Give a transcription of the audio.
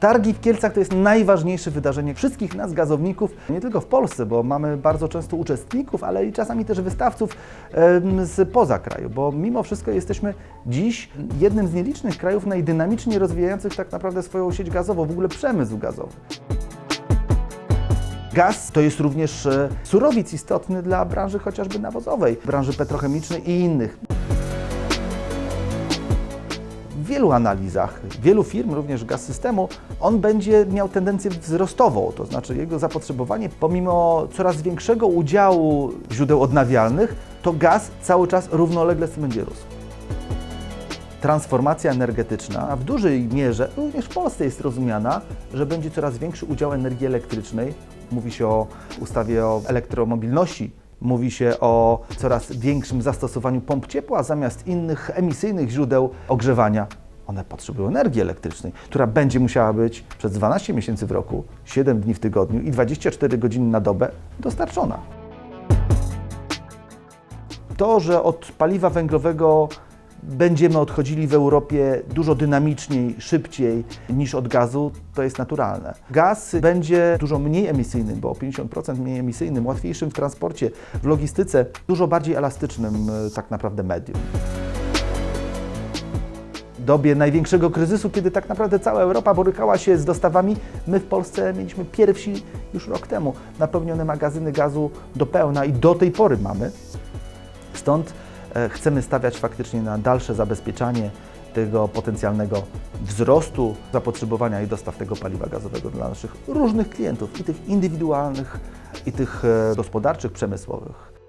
Targi w Kielcach to jest najważniejsze wydarzenie wszystkich nas, gazowników, nie tylko w Polsce, bo mamy bardzo często uczestników, ale i czasami też wystawców z poza kraju, bo mimo wszystko jesteśmy dziś jednym z nielicznych krajów najdynamiczniej rozwijających tak naprawdę swoją sieć gazową, w ogóle przemysł gazowy. Gaz to jest również e, surowiec istotny dla branży chociażby nawozowej, branży petrochemicznej i innych. W wielu analizach, wielu firm, również gaz systemu, on będzie miał tendencję wzrostową, to znaczy jego zapotrzebowanie, pomimo coraz większego udziału źródeł odnawialnych, to gaz cały czas równolegle z tym będzie rósł. Transformacja energetyczna w dużej mierze również w Polsce jest rozumiana, że będzie coraz większy udział energii elektrycznej. Mówi się o ustawie o elektromobilności, mówi się o coraz większym zastosowaniu pomp ciepła zamiast innych emisyjnych źródeł ogrzewania. One potrzebują energii elektrycznej, która będzie musiała być przez 12 miesięcy w roku, 7 dni w tygodniu i 24 godziny na dobę dostarczona. To, że od paliwa węglowego będziemy odchodzili w Europie dużo dynamiczniej, szybciej niż od gazu, to jest naturalne. Gaz będzie dużo mniej emisyjnym, bo o 50% mniej emisyjnym, łatwiejszym w transporcie, w logistyce, dużo bardziej elastycznym e, tak naprawdę medium. Dobie największego kryzysu, kiedy tak naprawdę cała Europa borykała się z dostawami, my w Polsce mieliśmy pierwsi już rok temu napełnione magazyny gazu do pełna i do tej pory mamy. Stąd chcemy stawiać faktycznie na dalsze zabezpieczanie tego potencjalnego wzrostu zapotrzebowania i dostaw tego paliwa gazowego dla naszych różnych klientów, i tych indywidualnych, i tych e, gospodarczych, przemysłowych.